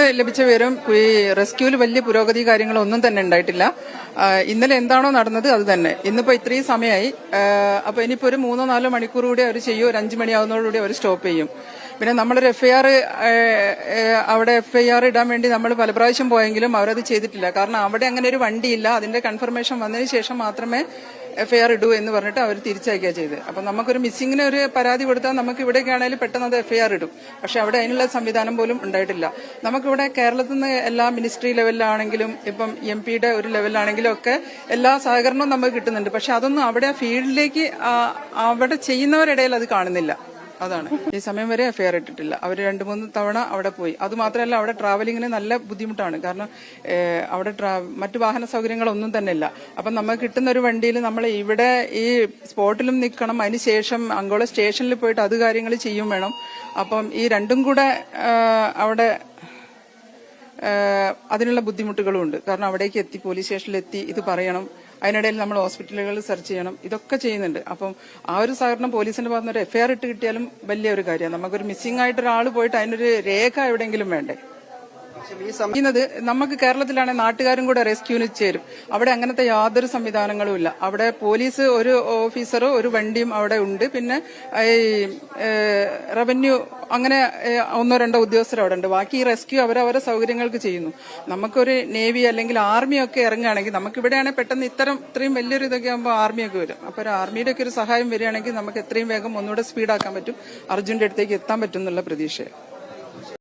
ഇന്ന് ലഭിച്ച വിവരം ഈ റെസ്ക്യൂവിൽ വലിയ പുരോഗതി കാര്യങ്ങളൊന്നും തന്നെ ഉണ്ടായിട്ടില്ല. ഇന്നലെ എന്താണോ നടന്നത് അത് തന്നെ. ഇന്നിപ്പോ ഇത്രയും സമയമായി അപ്പൊ ഇനിയിപ്പോ ഒരു മൂന്നോ നാലോ മണിക്കൂർ കൂടി അവർ ചെയ്യും. ഒരു അഞ്ചു മണിയാവുന്നതോടുകൂടി അവർ സ്റ്റോപ്പ് ചെയ്യും. പിന്നെ നമ്മളൊരു എഫ്ഐആർ അവിടെ എഫ്ഐആർ ഇടാൻ വേണ്ടി നമ്മൾ പല പ്രാവശ്യം പോയെങ്കിലും അവരത് ചെയ്തിട്ടില്ല. കാരണം അവിടെ അങ്ങനെ ഒരു വണ്ടിയില്ല. അതിന്റെ കൺഫർമേഷൻ വന്നതിന് ശേഷം മാത്രമേ എഫ്ഐആർ ഇടൂ എന്ന് പറഞ്ഞിട്ട് അവർ തിരിച്ചയക്കുക ചെയ്ത്. അപ്പം നമുക്കൊരു മിസ്സിങ്ങിന് ഒരു പരാതി കൊടുത്താൽ നമുക്ക് ഇവിടെയൊക്കെ ആണെങ്കിലും പെട്ടെന്ന് അത് എഫ്ഐആർ ഇടും. പക്ഷെ അവിടെ അതിനുള്ള സംവിധാനം പോലും ഉണ്ടായിട്ടില്ല. നമുക്കിവിടെ കേരളത്തിൽ നിന്ന് എല്ലാ മിനിസ്ട്രി ലെവലിലാണെങ്കിലും ഇപ്പം എം പിയുടെ ഒരു ലെവലിലാണെങ്കിലും ഒക്കെ എല്ലാ സഹകരണവും നമുക്ക് കിട്ടുന്നുണ്ട്. പക്ഷെ അതൊന്നും അവിടെ ഫീൽഡിലേക്ക് അവിടെ ചെയ്യുന്നവരിടയിൽ അത് കാണുന്നില്ല. അതാണ്. ഈ സമയം വരെ എഫ്ഐആർ ഇട്ടിട്ടില്ല. അവർ രണ്ട് മൂന്ന് തവണ അവിടെ പോയി. അത് മാത്രമല്ല അവിടെ ട്രാവലിങ്ങിന് നല്ല ബുദ്ധിമുട്ടാണ്. കാരണം അവിടെ മറ്റു വാഹന സൗകര്യങ്ങളൊന്നും തന്നെ ഇല്ല അപ്പം നമുക്ക് കിട്ടുന്ന ഒരു വണ്ടിയിൽ നമ്മൾ ഇവിടെ ഈ സ്പോട്ടിലും നിൽക്കണം അതിന് ശേഷം അങ്കോള സ്റ്റേഷനിൽ പോയിട്ട് അത് കാര്യങ്ങൾ ചെയ്യും വേണം. അപ്പം ഈ രണ്ടും കൂടെ അവിടെ അതിനുള്ള ബുദ്ധിമുട്ടുകളും ഉണ്ട്. കാരണം അവിടേക്ക് എത്തി പോലീസ് സ്റ്റേഷനിലെത്തി ഇത് പറയണം. അതിനിടയിൽ നമ്മൾ ഹോസ്പിറ്റലുകൾ സെർച്ച് ചെയ്യണം. ഇതൊക്കെ ചെയ്യുന്നുണ്ട്. അപ്പം ആ ഒരു സഹകരണം പോലീസിന്റെ ഭാഗത്തുനിന്ന് ഒരു എഫ്ഐആർ ഇട്ട് കിട്ടിയാലും വലിയ ഒരു കാര്യമാണ്. നമുക്കൊരു മിസ്സിംഗ് ആയിട്ട് ഒരാൾ പോയിട്ട് അതിനൊരു രേഖ എവിടെയെങ്കിലും വേണ്ടേ? ചെയ്യുന്നത് നമുക്ക് കേരളത്തിലാണെങ്കിൽ നാട്ടുകാരും കൂടെ റെസ്ക്യൂവിന് ചേരും. അവിടെ അങ്ങനത്തെ യാതൊരു സംവിധാനങ്ങളും ഇല്ല. അവിടെ പോലീസ് ഒരു ഓഫീസറോ ഒരു വണ്ടിയും അവിടെ ഉണ്ട്. പിന്നെ ഈ റവന്യൂ അങ്ങനെ ഒന്നോ രണ്ടോ ഉദ്യോഗസ്ഥർ അവിടെ ഉണ്ട്. ബാക്കി ഈ റെസ്ക്യൂ അവരവരെ സൗകര്യങ്ങൾക്ക് ചെയ്യുന്നു. നമുക്കൊരു നേവി അല്ലെങ്കിൽ ആർമി ഒക്കെ ഇറങ്ങുകയാണെങ്കിൽ നമുക്ക് ഇവിടെയാണെങ്കിൽ പെട്ടെന്ന് ഇത്തരം ഇത്രയും വലിയൊരു ഇതൊക്കെ ആകുമ്പോൾ ആർമിയൊക്കെ വരും. അപ്പോൾ ഒരു ആർമിയുടെ ഒക്കെ ഒരു സഹായം വരികയാണെങ്കിൽ നമുക്ക് എത്രയും വേഗം ഒന്നുകൂടെ സ്പീഡാക്കാൻ പറ്റും. അർജുന്റെ അടുത്തേക്ക് എത്താൻ പറ്റും എന്നുള്ള പ്രതീക്ഷയാണ്.